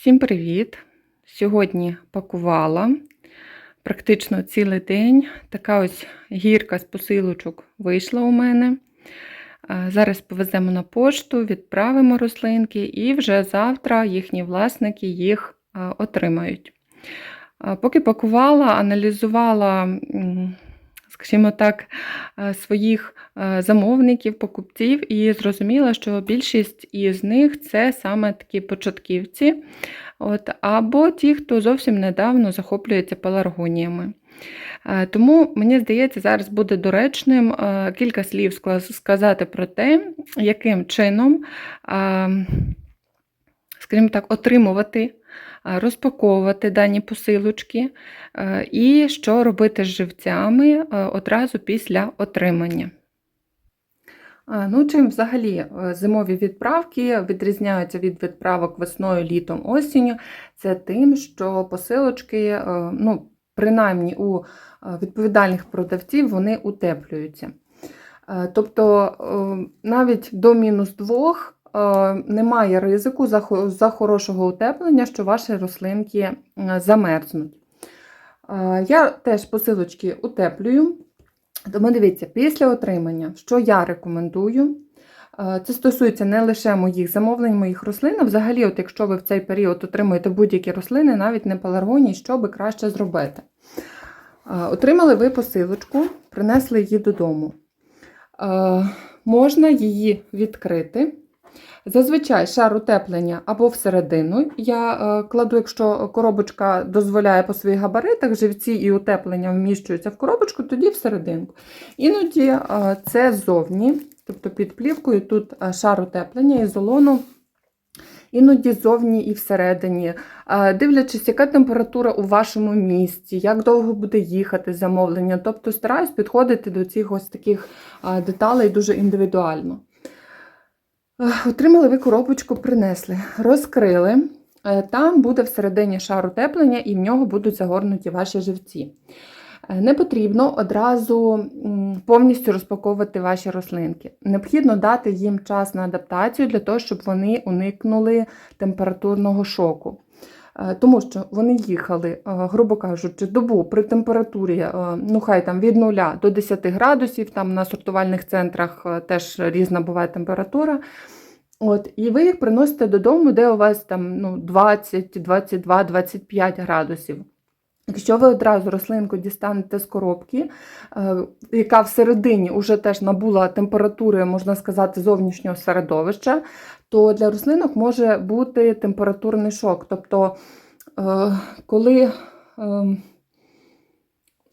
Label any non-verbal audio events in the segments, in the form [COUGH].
Всім привіт! Сьогодні пакувала практично цілий день. Така ось гірка з посилочок вийшла у мене. Е, Зараз повеземо на пошту, відправимо рослинки, і вже завтра їхні власники їх е, отримають. Е, Поки пакувала, аналізувала, скажімо так, е, своїх е, замовників, покупців, і зрозуміла, що більшість із них це саме такі початківці. От, або ті, хто зовсім недавно захоплюється пеларгоніями. Е, Тому, мені здається, зараз буде доречним кілька слів сказати про те, яким чином, е, скажімо так, отримувати, розпаковувати дані посилочки, е, і що робити з живцями е, одразу після отримання. Ну, чим взагалі е, зимові відправки відрізняються від відправок весною, літом, осінню, це тим, що посилочки, е, ну, принаймні у е, відповідальних продавців, вони утеплюються. Е, Тобто е, навіть до мінус двох е, немає ризику за, хорошого утеплення, що ваші рослинки е, замерзнуть. Е, Я теж посилочки утеплюю. Тому дивіться, після отримання, що я рекомендую, е, це стосується не лише моїх замовлень, моїх рослин, а взагалі, от якщо ви в цей період отримуєте будь-які рослини, навіть не пеларгонії, що би краще зробити. Е, Отримали ви посилочку, принесли її додому. Е, Можна її відкрити. Зазвичай шар утеплення або всередину. Я е, кладу, якщо коробочка дозволяє по своїх габаритах, живці і утеплення вміщуються в коробочку, тоді всерединку. Іноді е, це ззовні, тобто під плівкою тут е, шар утеплення ізолону. Іноді ззовні і всередині, дивлячись, яка температура у вашому місті, як довго буде їхати замовлення. Тобто стараюсь підходити до цих ось таких деталей дуже індивідуально. Отримали ви коробочку, принесли, розкрили. Е, Там буде всередині шар утеплення, і в нього будуть загорнуті ваші живці. Е, Не потрібно одразу повністю розпаковувати ваші рослинки. Необхідно дати їм час на адаптацію для того, щоб вони уникнули температурного шоку. Е, Тому що вони їхали, е, грубо кажучи, добу при температурі, е, ну хай там від 0 до 10 градусів, там на сортувальних центрах теж різна буває температура. От, і ви їх приносите додому, де у вас там ну, 20, 22, 25 градусів. Якщо ви одразу рослинку дістанете з коробки, яка всередині вже теж набула температури, можна сказати, зовнішнього середовища, то для рослинок може бути температурний шок. Тобто, е, коли, е,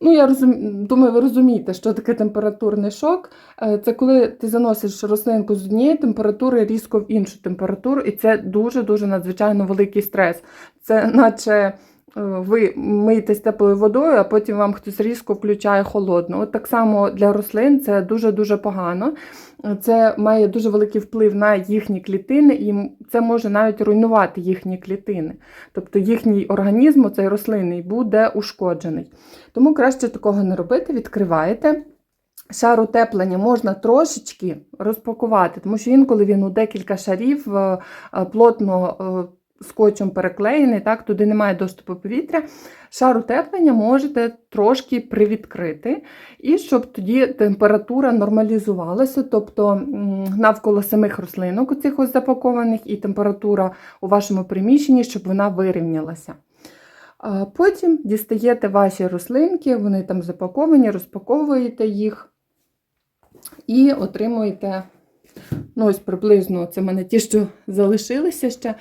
ну я розум... думаю, ви розумієте, що таке температурний шок. Е, Це коли ти заносиш рослинку з однієї температури різко в іншу температуру, і це дуже-дуже надзвичайно великий стрес. Це наче ви миєтесь теплою водою, а потім вам хтось різко включає холодну. От так само для рослин це дуже-дуже погано. Це має дуже великий вплив на їхні клітини, і це може навіть руйнувати їхні клітини. Тобто їхній організм, цей рослинний, буде ушкоджений. Тому краще такого не робити, відкриваєте. Шар утеплення можна трошечки розпакувати, тому що інколи він у декілька шарів е, е, плотно е, скотчем переклеєний, так, туди немає доступу повітря. Шар утеплення можете трошки привідкрити, і щоб тоді температура нормалізувалася, тобто навколо самих рослинок, оцих ось запакованих, і температура у вашому приміщенні, щоб вона вирівнялася. Потім дістаєте ваші рослинки, вони там запаковані, розпаковуєте їх і отримуєте, ну ось приблизно це в мене ті, що залишилися ще,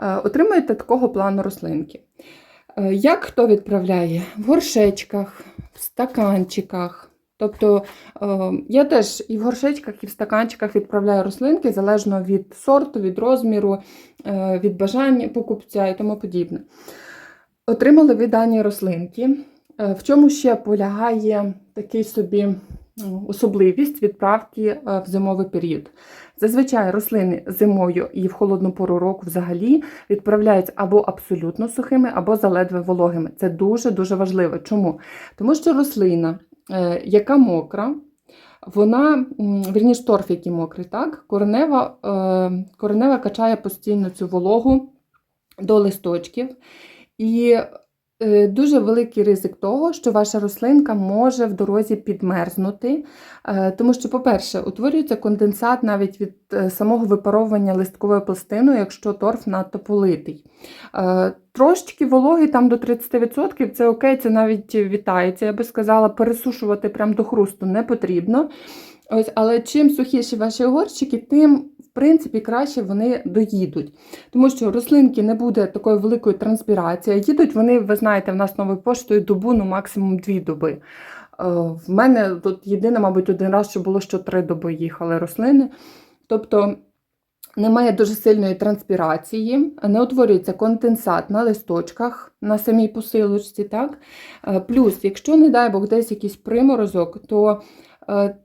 е, отримуєте такого плану рослинки. Е, Як хто відправляє? В горшечках, в стаканчиках. Тобто е, я теж і в горшечках, і в стаканчиках відправляю рослинки залежно від сорту, від розміру, від бажання покупця і тому подібне. Отримали ви дані рослинки. В чому ще полягає такий собі особливість відправки е, в зимовий період? Зазвичай рослини зимою і в холодну пору року взагалі відправляються або абсолютно сухими, або заледве вологими. Це дуже-дуже важливо. Чому? Тому що рослина, е, яка мокра, вона, м, торф, який мокрий, так? Коренева, е, коренева качає постійно цю вологу до листочків. І е, дуже великий ризик того, що ваша рослинка може в дорозі підмерзнути. Е, Тому що, по-перше, утворюється конденсат навіть від е, самого випаровування листковою пластиною, якщо торф надто политий. Е, Трошечки вологи там до 30%, це окей, це навіть вітається. Я би сказала, пересушувати прям до хрусту не потрібно. Ось, але чим сухіші ваші горщики, тим, принципі, краще вони доїдуть. Тому що рослинки не буде такої великої транспірації. Їдуть вони, ви знаєте, в нас новою поштою добу, ну максимум дві доби. Е, В мене тут єдине, мабуть, один раз, що було, що три доби їхали рослини. Тобто немає дуже сильної транспірації, не утворюється конденсат на листочках на самій посилочці. Так? Е, Плюс, якщо, не дай Бог, десь якийсь приморозок, то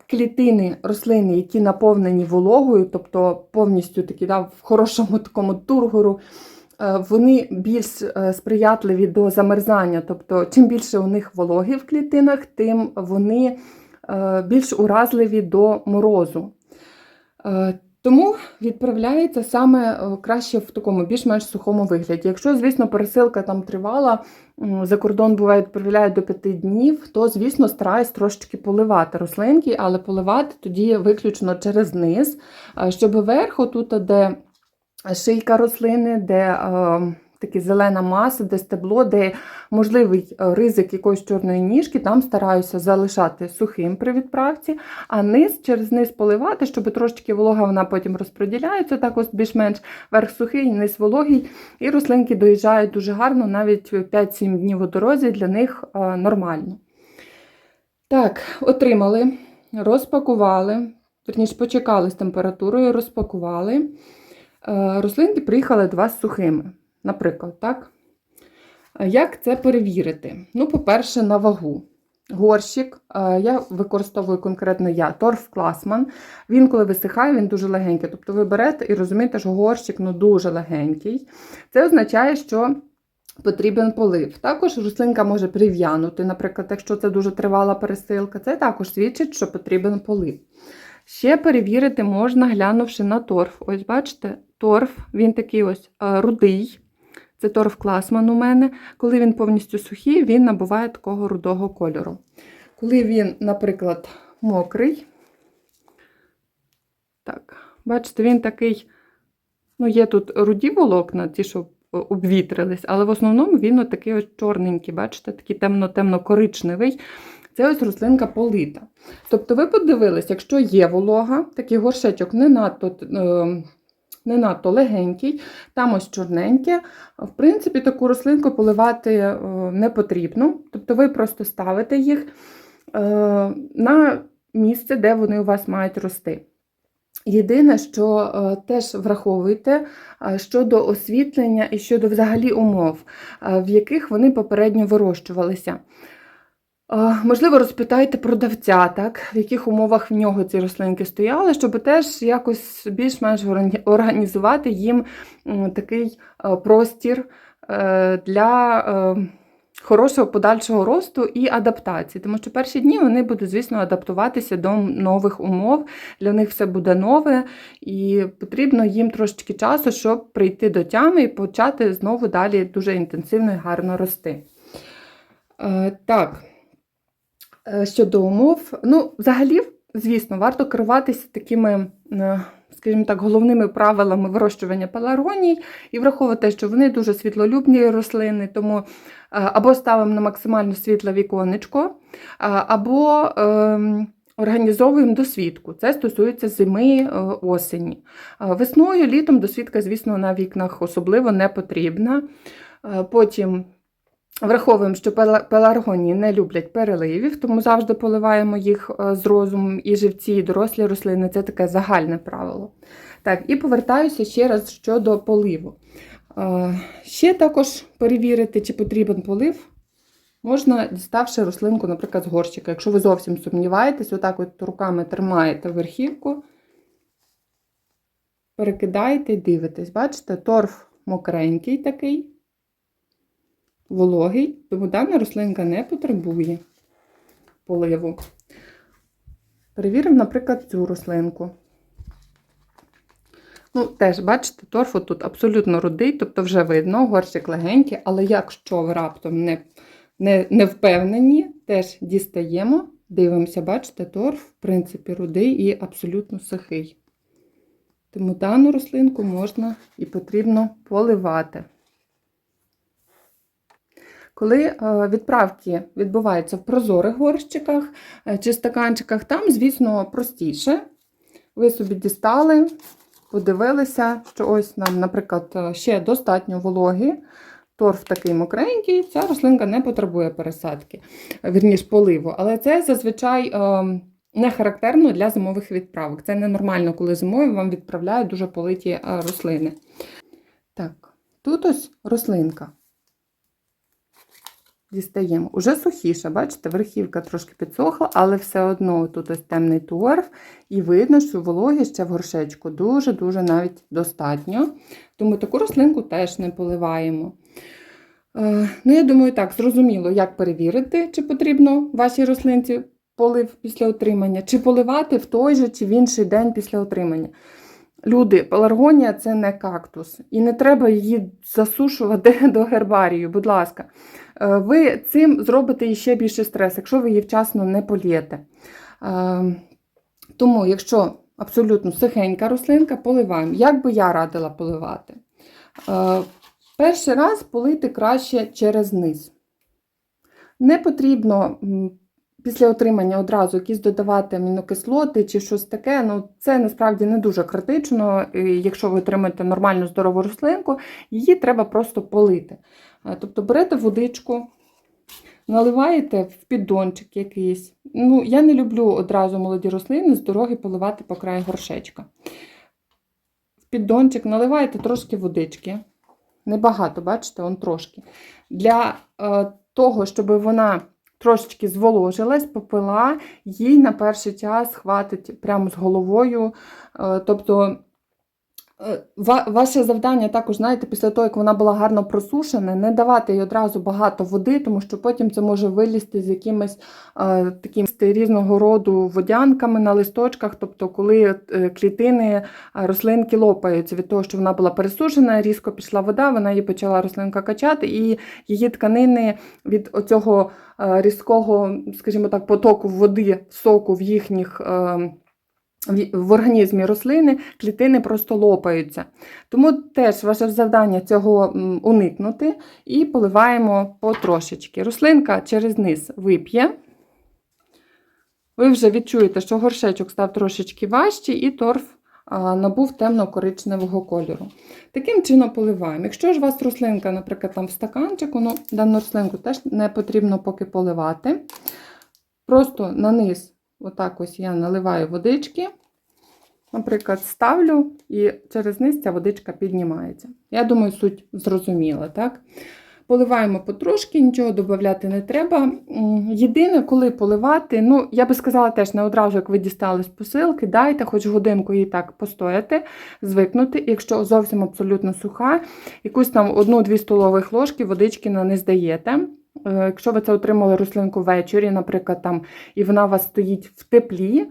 клітини рослини, які наповнені вологою, тобто повністю такі да, в хорошому [LAUGHS] такому тургору, е, вони більш е, сприятливі до замерзання. Тобто, чим більше у них вологи в клітинах, тим вони е, більш уразливі до морозу. Е, Тому відправляється саме е, краще в такому більш-менш сухому вигляді. Якщо, звісно, пересилка там тривала, за кордон буває відправляють до 5 днів, то, звісно, стараюсь трошечки поливати рослинки, але поливати тоді виключно через низ, е, щоб верху, тут, де шийка рослини, де такі зелена маса, де стебло, де можливий е, ризик якоїсь чорної ніжки, там стараюся залишати сухим при відправці, а низ через низ поливати, щоб трошечки волога вона потім розподіляється, так ось більш-менш верх сухий, низ вологий, і рослинки доїжджають дуже гарно, навіть 5-7 днів у дорозі для них е, нормально. Так, отримали, розпакували, верніше почекали з температурою, розпакували. Е, Рослинки приїхали до вас сухими, наприклад, так? Як це перевірити? Ну, по-перше, на вагу. Горщик, е, я використовую конкретно я, торф Класман. Він, коли висихає, він дуже легенький. Тобто ви берете і розумієте, що горщик ну, дуже легенький. Це означає, що потрібен полив. Також рослинка може прив'янути, наприклад, якщо це дуже тривала пересилка, це також свідчить, що потрібен полив. Ще перевірити можна, глянувши на торф. Ось бачите, торф, він такий ось е, рудий. Це торф Класман у мене. Коли він повністю сухий, він набуває такого рудого кольору. Коли він, наприклад, мокрий, так, бачите, він такий, ну, є тут руді волокна, ті, що е, обвітрились, але в основному він от такий ось чорненький, бачите, такий темно-темно-коричневий. Це ось рослинка полита. Тобто ви подивились, якщо є волога, такий горшечок не надто, е, не надто легенький, там ось чорненьке. В принципі, таку рослинку поливати е, не потрібно. Тобто ви просто ставите їх е, на місце, де вони у вас мають рости. Єдине, що е, теж враховуйте щодо освітлення і щодо взагалі умов, в яких вони попередньо вирощувалися. Можливо, розпитайте продавця, так, в яких умовах в нього ці рослинки стояли, щоб теж якось більш-менш організувати їм такий е, простір е, для е, хорошого подальшого росту і адаптації. Тому що перші дні вони будуть, звісно, адаптуватися до нових умов. Для них все буде нове, і потрібно їм трошечки часу, щоб прийти до тями і почати знову далі дуже інтенсивно і гарно рости. Так. Е, Щодо умов, ну, взагалі, звісно, варто керуватися такими, е, скажімо так, головними правилами вирощування пеларгоній і враховувати, що вони дуже світлолюбні рослини, тому е, або ставимо на максимально світле віконечко, або ем, організовуємо досвідку. Це стосується зими, осені. Весною, літом досвідка, звісно, на вікнах особливо не потрібна. Потім Враховуємо, що пела- пеларгонії не люблять переливів, тому завжди поливаємо їх е, з розумом і живці, і дорослі рослини. Це таке загальне правило. Так, і повертаюся ще раз щодо поливу. Е, Ще також перевірити, чи потрібен полив. Можна, діставши рослинку, наприклад, з горщика. Якщо ви зовсім сумніваєтесь, отак от руками тримаєте верхівку, перекидаєте, і дивитесь. Бачите, торф мокренький такий вологий, тому дана рослинка не потребує поливу. Перевіримо, наприклад, цю рослинку. Ну, теж, бачите, торфу тут абсолютно рудий, тобто вже видно, горщик легенький, але якщо ви раптом не, не, не впевнені, теж дістаємо, дивимося, бачите, торф, в принципі, рудий і абсолютно сухий. Тому дану рослинку можна і потрібно поливати. Коли е, відправки відбуваються в прозорих горщиках е, чи стаканчиках, там, звісно, простіше. Ви собі дістали, подивилися, що ось нам, наприклад, е, ще достатньо вологи, торф такий мокренький, ця рослинка не потребує пересадки, вірніш поливу. Але це зазвичай не характерно для зимових відправок. Це ненормально, коли зимою вам відправляють дуже политі рослини. Так, тут ось рослинка. Дістаємо. Уже сухіша, бачите, верхівка трошки підсохла, але все одно тут ось темний торф, і видно, що вологі ще в горшечку дуже-дуже навіть достатньо. Тому таку рослинку теж не поливаємо. Е, ну, я думаю, так, зрозуміло, як перевірити, чи потрібно вашій рослинці полив після отримання, чи поливати в той же чи в інший день після отримання. Люди, пеларгонія це не кактус, і не треба її засушувати [LAUGHS] до гербарію, будь ласка. Е, ви цим зробите ще більше стрес, якщо ви її вчасно не полієте. Е, Тому, якщо абсолютно сухенька рослинка, поливаємо. Як би я радила поливати? Е, Перший раз полити краще через низ. Не потрібно після отримання одразу якісь додавати амінокислоти чи щось таке. Ну, Це насправді не дуже критично. Якщо ви отримаєте нормальну здорову рослинку, її треба просто полити. Е, Тобто берете водичку, наливаєте в піддончик якийсь. Ну, Я не люблю одразу молоді рослини з дороги поливати по краю горшечка. В піддончик наливаєте трошки водички. Небагато, бачите, он трошки. Для е, того, щоб вона трошечки зволожилась, попила, їй на перший час хватить прямо з головою. Е, тобто ва- Ваше завдання також, знаєте, після того, як вона була гарно просушена, не давати їй одразу багато води, тому що потім це може вилізти з якимись е, таким різного роду водянками на листочках. Тобто, коли е, клітини е, рослинки лопаються від того, що вона була пересушена, різко пішла вода, вона її почала рослинка качати, і її тканини від оцього е, різкого, скажімо так, потоку води, соку в їхніх. е, в- організмі рослини клітини просто лопаються. Тому теж ваше завдання цього уникнути і поливаємо потрошечки. Рослинка через низ вип'є. Ви вже відчуєте, що горшечок став трошечки важчий, і торф набув темно-коричневого кольору. Таким чином поливаємо. Якщо ж у вас рослинка, наприклад, там в стаканчику, ну, дану рослинку теж не потрібно поки поливати. Просто на низ Отак ось я наливаю водички, наприклад, ставлю, і через низ ця водичка піднімається. Я думаю, суть зрозуміла, так? Поливаємо потрошки, нічого додати не треба. Єдине, коли поливати, ну, я би сказала теж не одразу, як ви дістали з посилки, дайте хоч годинку її так постояти, звикнути. Якщо зовсім абсолютно суха, якусь там одну-дві столових ложки водички не здаєте. Е, Якщо ви це отримали рослинку ввечері, наприклад, там, і вона у вас стоїть в теплі,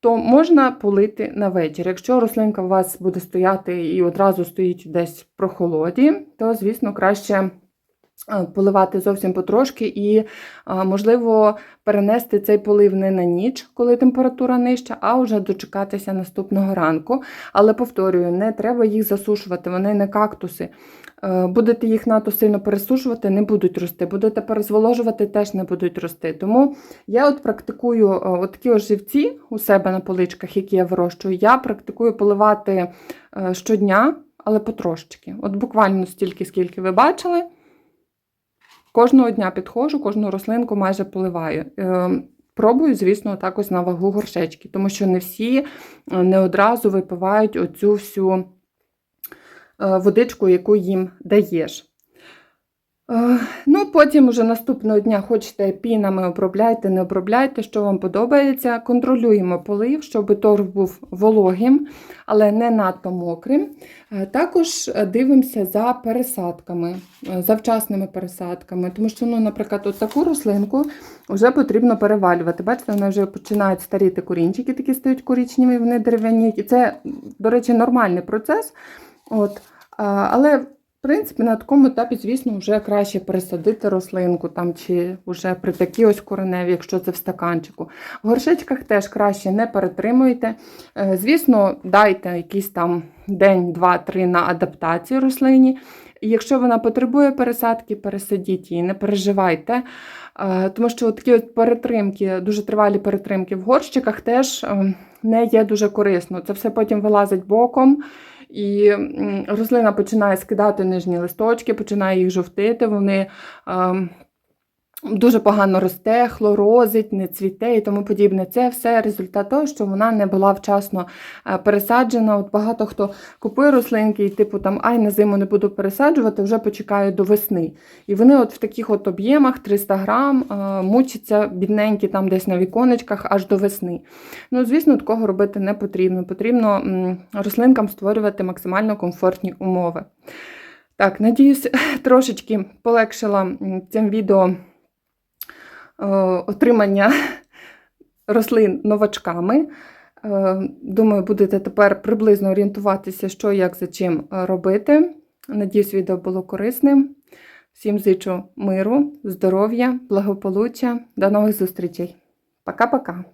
то можна полити на вечір. Якщо рослинка у вас буде стояти і одразу стоїть десь в прохолоді, то, звісно, краще поливати зовсім потрошки і, е, можливо, перенести цей полив не на ніч, коли температура нижча, а вже дочекатися наступного ранку. Але повторюю, не треба їх засушувати, вони не кактуси. Е, Будете їх надто сильно пересушувати, не будуть рости. Будете перезволожувати, теж не будуть рости. Тому я от практикую е, от такі ось живці у себе на поличках, які я вирощую. Я практикую поливати е, щодня, але потрошечки. От буквально стільки, скільки ви бачили. Кожного дня підходжу, кожну рослинку майже поливаю. Е, Пробую, звісно, також на вагу горшечки, тому що не всі е, не одразу випивають оцю всю е, водичку, яку їм даєш. Е, Ну, потім уже наступного дня хочете пінами обробляйте, не обробляйте, що вам подобається. Контролюємо полив, щоб торф був вологим, але не надто мокрим. Е, Також е, дивимося за пересадками, за вчасними пересадками, тому що, ну, наприклад, от таку рослинку вже потрібно перевалювати. Бачите, вони вже починають старіти корінчики, такі стають коричневі, вони дерев'яніють. І це, до речі, нормальний процес. От. Але принципі, на такому етапі, звісно, вже краще пересадити рослинку там, чи вже при такій ось кореневі, якщо це в стаканчику. В горшечках теж краще не перетримуйте. Е, Звісно, дайте якийсь там день, два, три на адаптацію рослині. Якщо вона потребує пересадки, пересадіть її, не переживайте. Е, Тому що такі от перетримки, дуже тривалі перетримки в горщиках теж е, не є дуже корисно. Це все потім вилазить боком. І рослина починає скидати нижні листочки, починає їх жовтити, вони ем, дуже погано росте, хлорозить, не цвіте і тому подібне. Це все результат того, що вона не була вчасно е, пересаджена. От багато хто купує рослинки і типу там ай на зиму не буду пересаджувати, вже почекаю до весни. І вони от в таких от об'ємах 300 грам е, мучаться бідненькі там десь на віконечках аж до весни. Ну, звісно, такого робити не потрібно. Потрібно рослинкам створювати максимально комфортні умови. Так, надіюсь, [LAUGHS] трошечки полегшила цим відео отримання рослин новачками. Е, Думаю, будете тепер приблизно орієнтуватися, що, як, за чим е, робити. Надіюсь, відео було корисним. Всім зичу миру, здоров'я, благополуччя. До нових зустрічей. Пока-пока.